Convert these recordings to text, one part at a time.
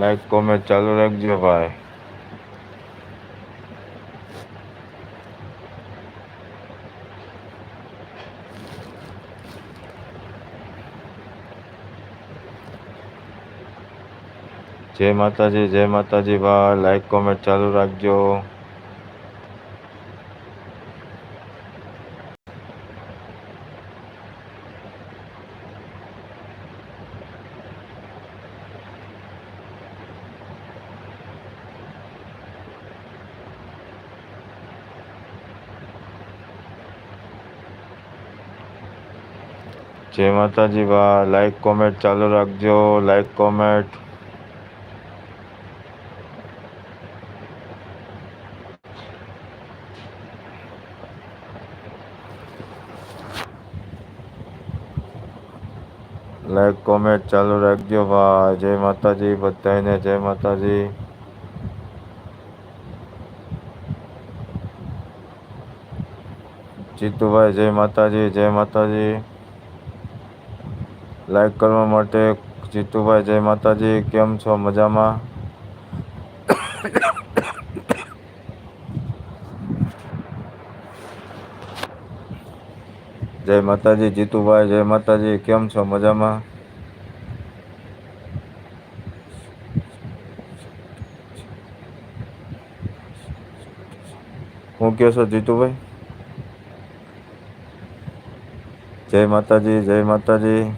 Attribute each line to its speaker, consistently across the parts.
Speaker 1: like comment ચાલુ રાખજો ભાઈ જય માતાજી જય માતાજી ભાઈ લાઈક કોમેન્ટ ચાલુ રાખજો જય માતાજી વા લાઈક કોમેન્ટ ચાલુ રાખજો લાઈક કોમેન્ટ લાઈક કોમેન્ટ ચાલુ રાખજો ભાઈ જય માતાજી બધાને જય માતાજી જીતુભાઈ જય માતાજી જય માતાજી લાઈક કરવા માટે જીતુભાઈ જય માતાજી કેમ છો મજામાં જય માતાજી જીતુભાઈ જય માતાજી કેમ છો મજામાં હું કયો છો જીતુભાઈ જય માતાજી જય માતાજી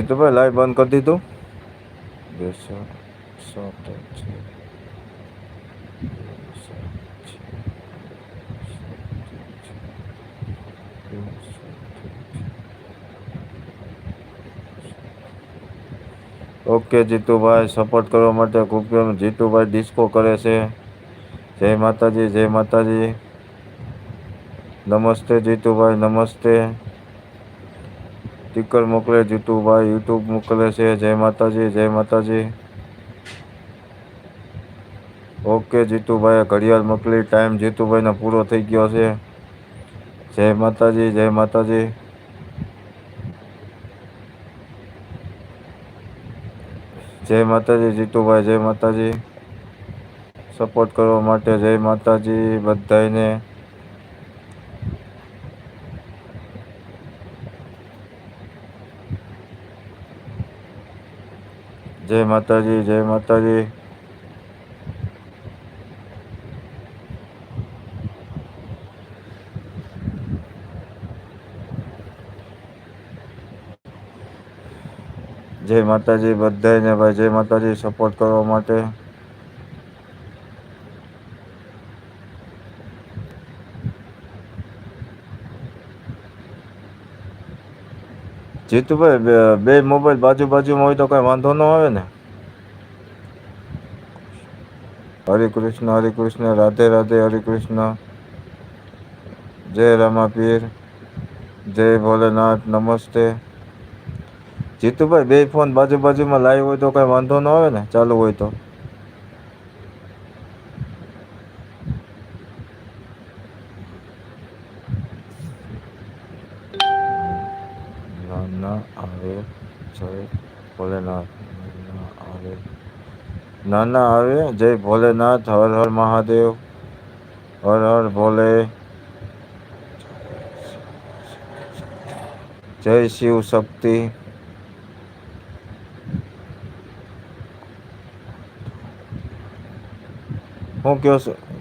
Speaker 1: जितु भाई लाइव ऑन कर दी तू 100 100 टच ओके जितु भाई सपोर्ट કરવા માટે કોપિયો જીતુભાઈ ડિસ્કો કરે છે જય માતાજી જય માતાજી નમસ્તે જીતુભાઈ નમસ્તે સ્ટીકર મોકલે જીતુભાઈ યુટ્યુબ મોકલે છે જય માતાજી જય માતાજી ઓકે જીતુભાઈએ ઘડિયાળ મોકલી ટાઈમ જીતુભાઈનો પૂરો થઈ ગયો છે જય માતાજી જય માતાજી જય માતાજી જીતુભાઈ જય માતાજી સપોર્ટ કરવા માટે જય માતાજી બધાને જય માતાજી જય માતાજી જય માતાજી બધાને ભાઈ જય માતાજી સપોર્ટ કરવા માટે જીતુભાઈ બે મોબાઈલ બાજુ બાજુમાં હોય તો કાંઈ વાંધો ન આવે ને હરે કૃષ્ણ હરે કૃષ્ણ રાધે રાધે હરે કૃષ્ણ જય રામાપીર જય ભોલેનાથ નમસ્તે જીતુભાઈ બે ફોન બાજુ બાજુમાં લાઈવ હોય તો કાંઈ વાંધો ન આવે ને ચાલુ હોય તો ના ના આવે જય ભોલેનાથ હર હર મહાદેવ હર હર બોલે જય શિવ શક્તિ હું ક્યો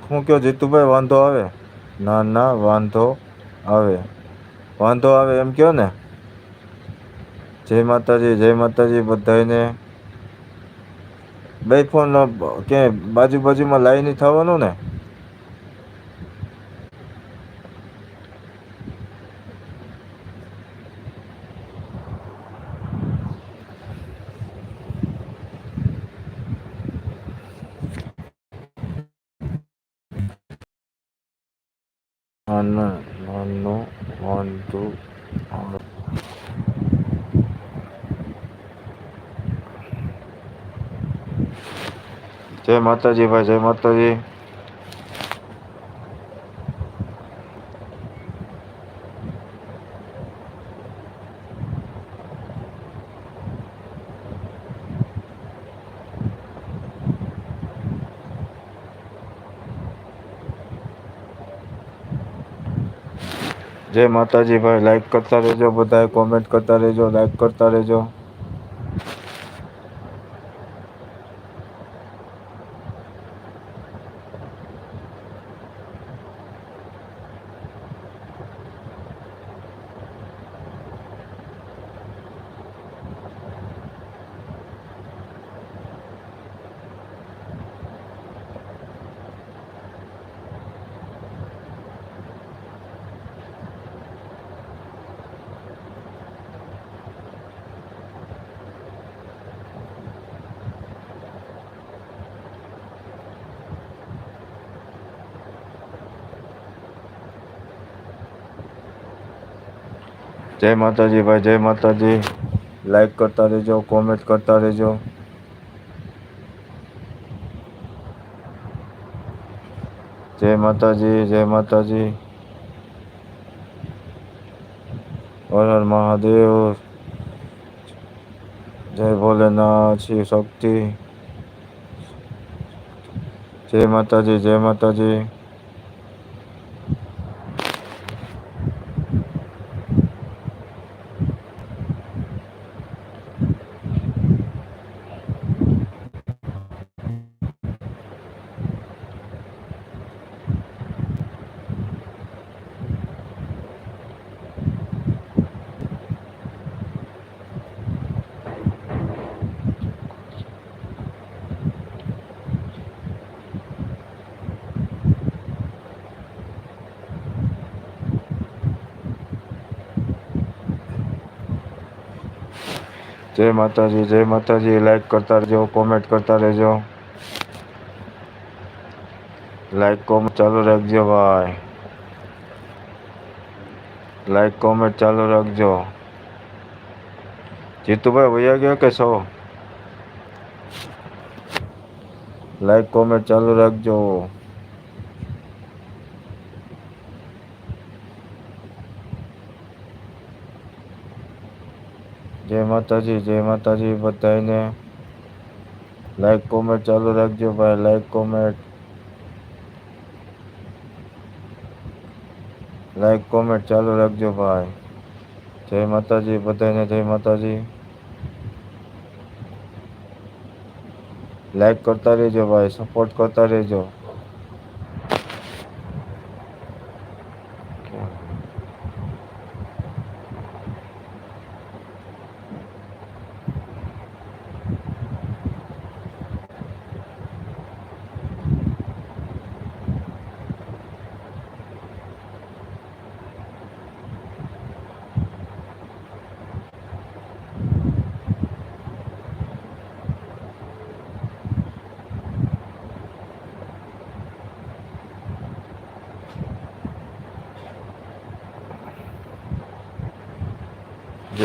Speaker 1: હું ક્યો જેત પર વાંતો આવે ના ના વાંતો આવે વાંતો આવે એમ ક્યો ને જય માતાજી જય માતાજી બધાયને બે ફોન ક્યાંય બાજુ બાજુમાં લાઈન થવાનું ને जय माता जी भाई जय माता जी जय माता जी भाई लाइक करता रहो बताए कमेंट करता रहो लाइक करता रहो जय माता जी भाई जय माता जी लाइक करता रहे जाओ कॉमेंट करता रहे जय माता जी जय माता जी हर हर महादेव जय भोलेनाथ शिव शक्ति जय माता जी जय माता जी जय माता जी जय माता जी लाइक करता रहो कमेंट करता रह लाइक कमेंट चालू रख जो भाई लाइक कमेंट चालू रख जो जीतू भाई भैया क्या कैसे हो लाइक कमेंट चालू रख जो जय माता जी जय माता जी बताएंगे लाइक कमेंट चालू रख दो भाई लाइक कमेंट लाइक कमेंट चालू रख दो भाई जय माता जी ने जय माता जी लाइक करता रहे जो भाई सपोर्ट करता रहे जो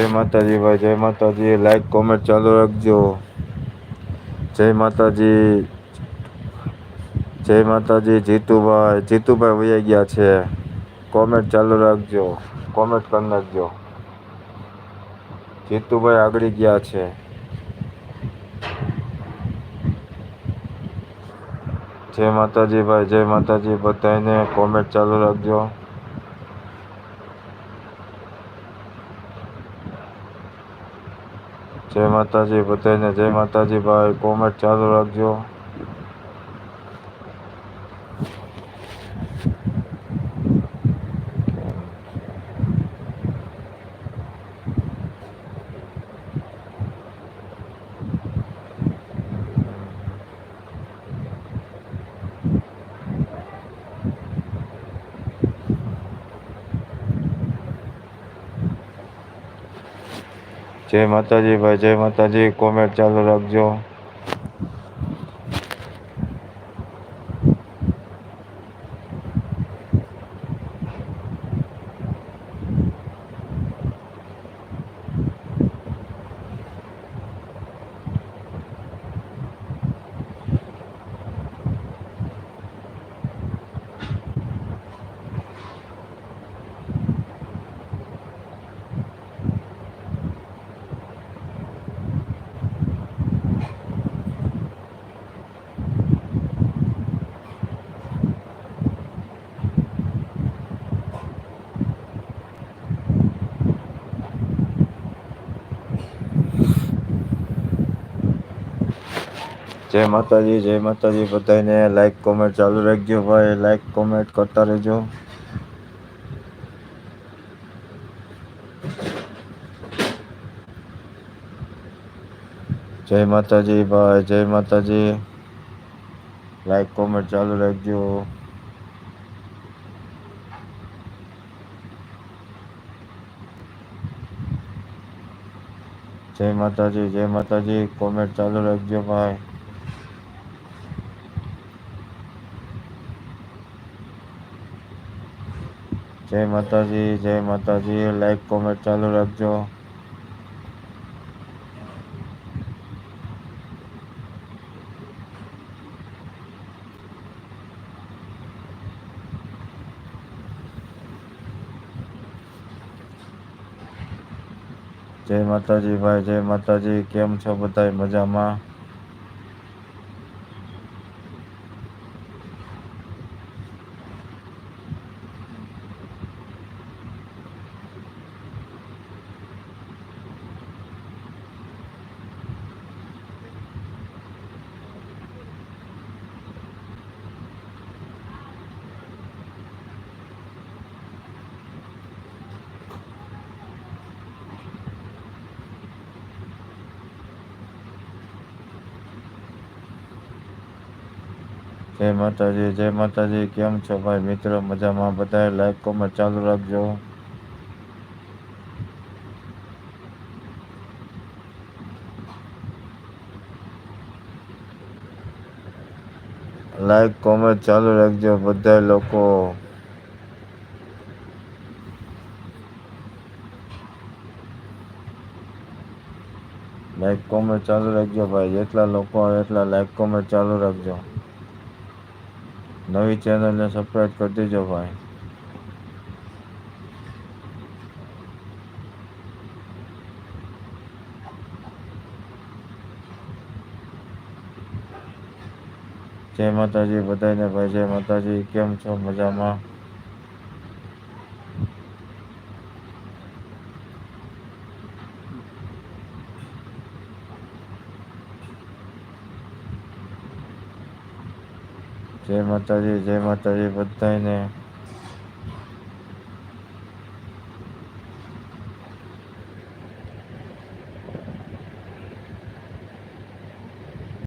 Speaker 1: જય માતાજી ભાઈ જય માતાજી લાઈક કોમેન્ટ ચાલુ રાખજો જય માતાજી જય માતાજી જીતુભાઈ જીતુભાઈ વૈયા ગયા છે કોમેન્ટ ચાલુ રાખજો કોમેન્ટ કરી નાખજો જીતુભાઈ આગળી ગયા છે જય માતાજી ભાઈ જય માતાજી બધાને કોમેન્ટ ચાલુ રાખજો જય માતાજી બધાને જય માતાજી ભાઈ કોમેન્ટ ચાલુ રાખજો જય માતાજી ભાઈ જય માતાજી કોમેન્ટ ચાલુ રાખજો जय माता जी जय माता जी बताई ने लाइक कमेंट चालू रखियो भाई लाइक कमेंट करता रहो जय माता जी भाई जय माता जी लाइक कमेंट चालू रखियो जय माता जी जय माता जी कमेंट चालू रखियो भाई जय माता जी जय माता जी लाइक कमेंट चालू रख जय माता जी भाई जय माता जी केम छो बताई मजा म जय माता जी जय माता जी केम छो भाई मित्र मजा में बताए लाइक कॉमेंट चालू रखो लाइक कॉमेंट चालू रखो बधाए लोग लाइक कॉमेंट चालू रखो भाई जितना लोग लाइक कॉमेंट चालू रखो નવી ચેનલને સબસ્ક્રાઈબ કરી દેજો ભાઈ જય માતાજી બધાને ભાઈ જય માતાજી કેમ છો મજામાં જય માતાજી જય માતાજી બધાને